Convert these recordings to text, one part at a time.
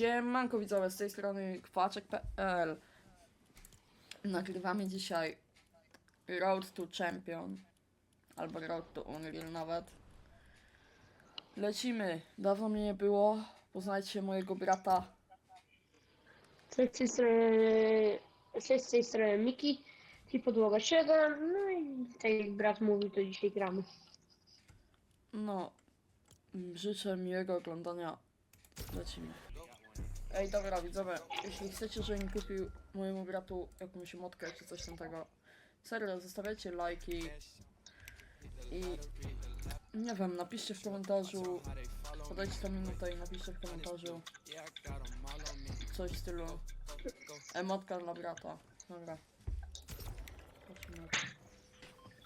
Siemanko widzowie, z tej strony kwaczek.pl Nagrywamy dzisiaj Road to Champion Albo Road to Unreal nawet. Lecimy, dawno mnie nie było. Poznajcie mojego brata. Cześć z tej strony, cześć z tej strony Miki, i podłoga 7, no i tak jak brat mówi, to dzisiaj gramy. No Życzę miłego oglądania. Lecimy Ej dobra widzowie, jeśli chcecie, żebym kupił mojemu bratu jakąś motkę czy coś tamtego Serio, zostawiajcie lajki i nie wiem, napiszcie w komentarzu, podajcie tam minutę i napiszcie w komentarzu coś w stylu emotka dla brata. Dobra. Patrzymy.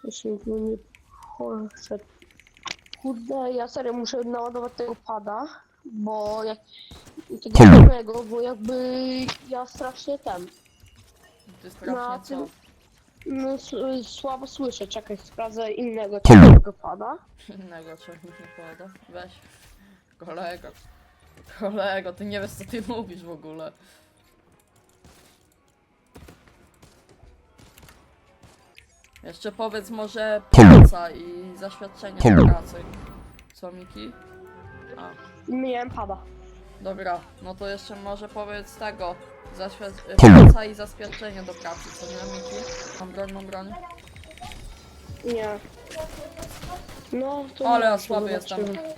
Jeśli no nie. Kurde, ja serio muszę naładować tego pada, bo jak tego samego, bo jakby ja strasznie ten, Ty strasznie Na co? tym- no s- słabo słyszę, czekaj, sprawdzę innego tego pada. Innego czego mi nie powiada. Weź. Kolego. Kolego, ty nie wiesz co ty mówisz w ogóle. Jeszcze powiedz może praca i zaświadczenie pracy. Co Miki? A, Miałem pada. dobra, no to jeszcze może powiedz tego. Zaświad- praca i zaświadczenie do pracy, co nie Miki? Mam broń, mam broń. Nie. No to. Ale ja słaby jestem. zobaczymy.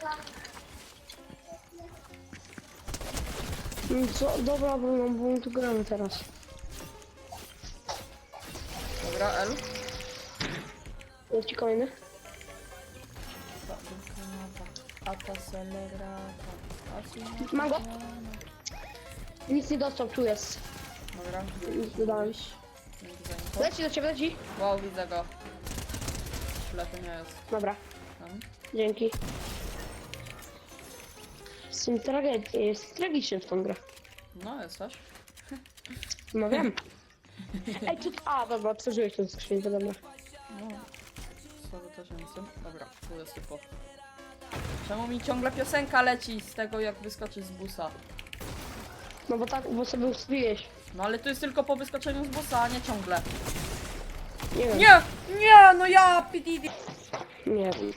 Mm, Co? Dobra, bo, bo my tu gramy teraz. Dobra, L. Jest ci kolejny? Mam go. Nic nie dostał, tu jest. Dobra, Nic dodałem. Leci do ciebie, leci. Wow, widzę go. Ślepy nie jest. Dobra, Tam. dzięki. Z tym jest tragicznie w tą grę. No, jesteś. No wiem. Ej, tu... A, dobra, otworzyłeś tę skrzynkę, dobra. No. Słaby też nie. Dobra, tu jest typo. Czemu mi ciągle piosenka leci z tego, jak wyskoczyć z busa? No bo tak, bo sobie ustawiłeś. No ale tu jest tylko po wyskoczeniu z busa, a nie ciągle. Nie wiem. Nie! Nie! No ja! PDD! Nie wiem.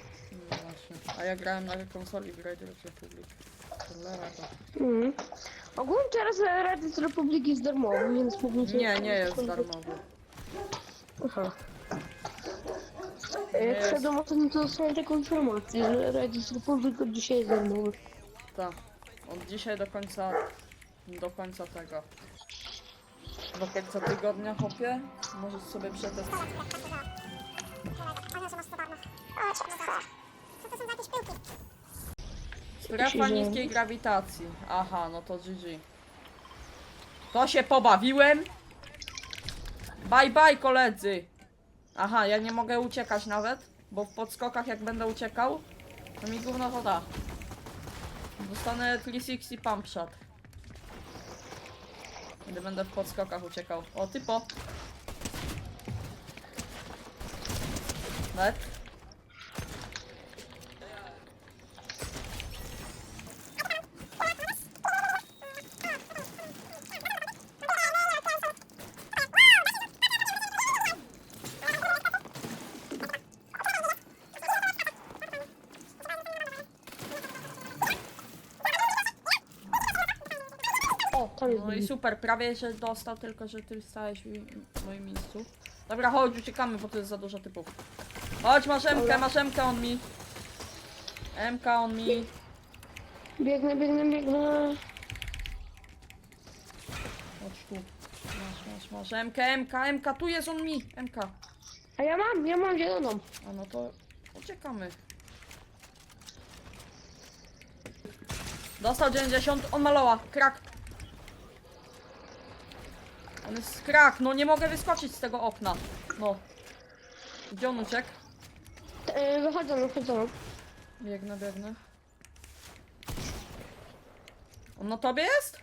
No właśnie. A ja grałem na konsoli w Radio Republic. Cholera to. Mhm. Ogólnie teraz Reddit Republiki jest darmowy, więc sobie... Nie, nie jest darmowy. Aha. Nie Jak jest. wszedłem o tym, to dostałem taką informację, że Reddit Republic od dzisiaj jest darmowy. Tak. Od dzisiaj do końca. Do końca tego. Do końca tygodnia chłopie. Możesz sobie przetestować. Strefa Się niskiej grawitacji. Aha, no to GG. To się pobawiłem. Bye bye koledzy. Aha, ja nie mogę uciekać nawet, bo w podskokach jak będę uciekał, to mi gówno to da. Dostanę 360 pump shot. Kiedy będę w podskokach uciekał. O, typo. Net. Tam jest No i drugi. super, prawie że dostał, tylko że ty stałeś w moim miejscu. Dobra, chodź, uciekamy, bo to jest za dużo typów. Chodź, masz MK, Dobra. masz MK on mi. MK on mi. Biegnę, biegnę, biegnę. Chodź tu. Masz, masz, masz. MK, MK, MK, tu jest on mi. MK. A ja mam, ja mam zieloną. A no to uciekamy. Dostał 90, on maloła, krak. On jest krak, no nie mogę wyskoczyć z tego okna. No. Gdzie on uciekł? E, wychodzą, wychodzą. Biegnę, biegnę. On na tobie jest?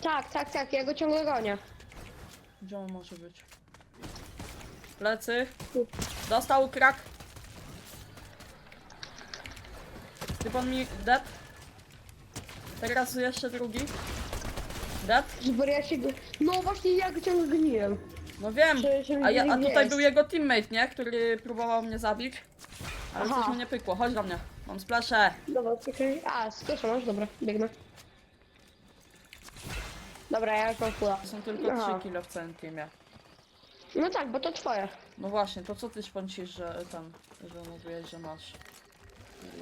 Tak, tak, tak, ja go ciągle gonię. Gdzie on może być? Plecy. Dostał krak. Ty pan mi dead. Teraz jeszcze drugi. Dead? Super, ja się go... No właśnie, ja go ciągle gniłem. No wiem. Że- że A, ja, a nie tutaj jest. był jego teammate, nie? Który próbował mnie zabić. Ale Aha. coś mu nie pykło. Chodź do mnie. Mam splaszę. Dobra, czekaj. A, skieszę masz? Dobra, biegnę. Dobra, ja już mam kula. Są tylko Aha. 3 kilo w całym teamie. No tak, bo to twoje. No właśnie, to co ty szpącisz, że tam, że mówiłeś, że masz?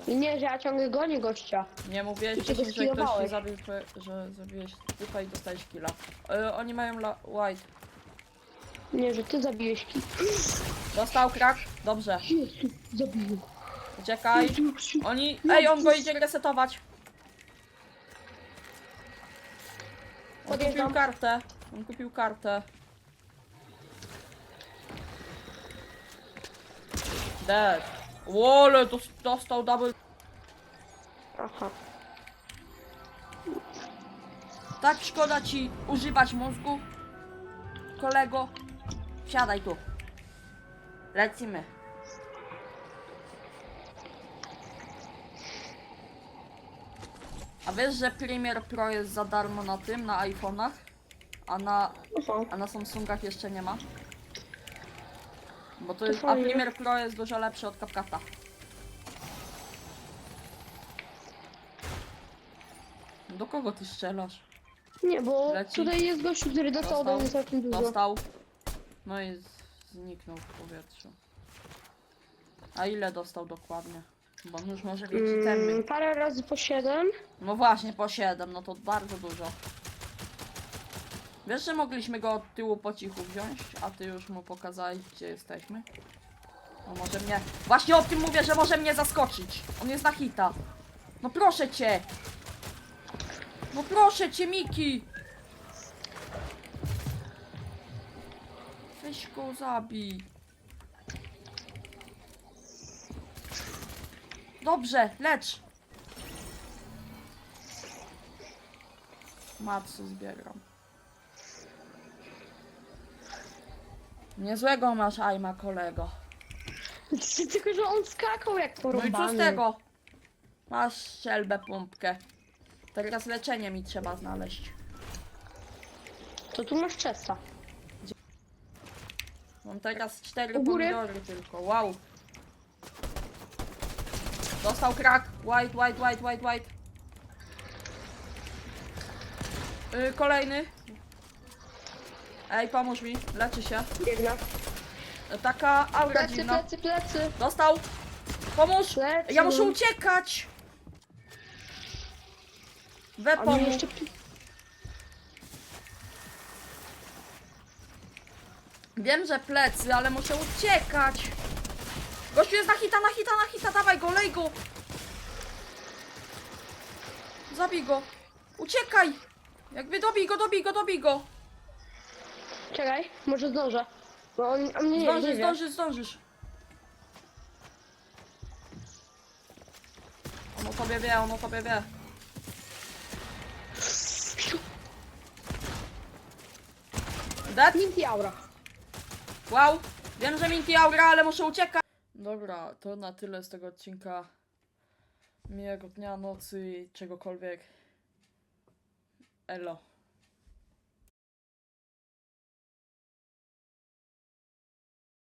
Nie, że ja ciągle gonię gościa. Nie mówiłeś Ty się wcześniej, że ktoś skillowałeś. ci zabił, twoje, że zabiłeś typa i dostałeś killa. E, oni mają la white. Nie, że ty zabiłeś ki. Dostał krak? Dobrze. Jezu, zabiłem. Uciekaj. Oni... Ej, on go idzie resetować. On kupił Podjeżdżam. kartę. On kupił kartę. Dead. Wole, dos- dostał double. Aha. Tak szkoda ci używać mózgu, kolego. Siadaj tu. Lecimy. A wiesz, że Premiere Pro jest za darmo na tym, na iPhone'ach? A na, Aha. a na Samsungach jeszcze nie ma? Bo to jest, a fajnie. Premiere Pro jest dużo lepszy od CapCut'a. Do kogo ty strzelasz? Nie, bo Leci. tutaj jest gościu, który dostał ode mnie całkiem dużo. Dostał. No i z- zniknął w powietrzu. A ile dostał dokładnie? Bo on już może mieć Mm, itemy. parę razy po 7. No właśnie, po 7, no to bardzo dużo. Wiesz, że mogliśmy go od tyłu po cichu wziąć, a ty już mu pokazałeś, gdzie jesteśmy? No może mnie... Właśnie o tym mówię, że może mnie zaskoczyć. On jest na hita. No proszę cię! No proszę cię, Miki! Weź go zabij. Dobrze, lecz! Matsu zbieram. Niezłego masz ajma, kolego. Tylko, że on skakał jak No i porąbany. co z tego? Masz strzelbę, pompkę. Teraz leczenie mi trzeba znaleźć. To tu masz czesa. Mam teraz cztery U góry. pomidory tylko. Wow. Dostał krak. White, white, white, white, white. Yy, kolejny. Ej, pomóż mi. Leczy się. Biegnę. Taka aura Plecy, dziwna. plecy, plecy. Dostał. Pomóż. Plecy. Ja muszę uciekać. We A mnie pomóż. jeszcze... Wiem, że plecy, ale muszę uciekać. Gościu jest na hita, na hita, na hita, dawaj go, lej go. Zabij go. Uciekaj. Jakby dobij go, dobij go, dobij go. Czekaj, może zdążę. Bo on, on mnie nie, nie Zdążysz, wie. zdążysz, zdążysz. On o tobie wie, on o tobie wie. Dead? Minty aura. Wow, wiem, że Minty Aura, ale muszę uciekać. Dobra, to na tyle z tego odcinka. Miłego dnia, nocy i czegokolwiek. Elo.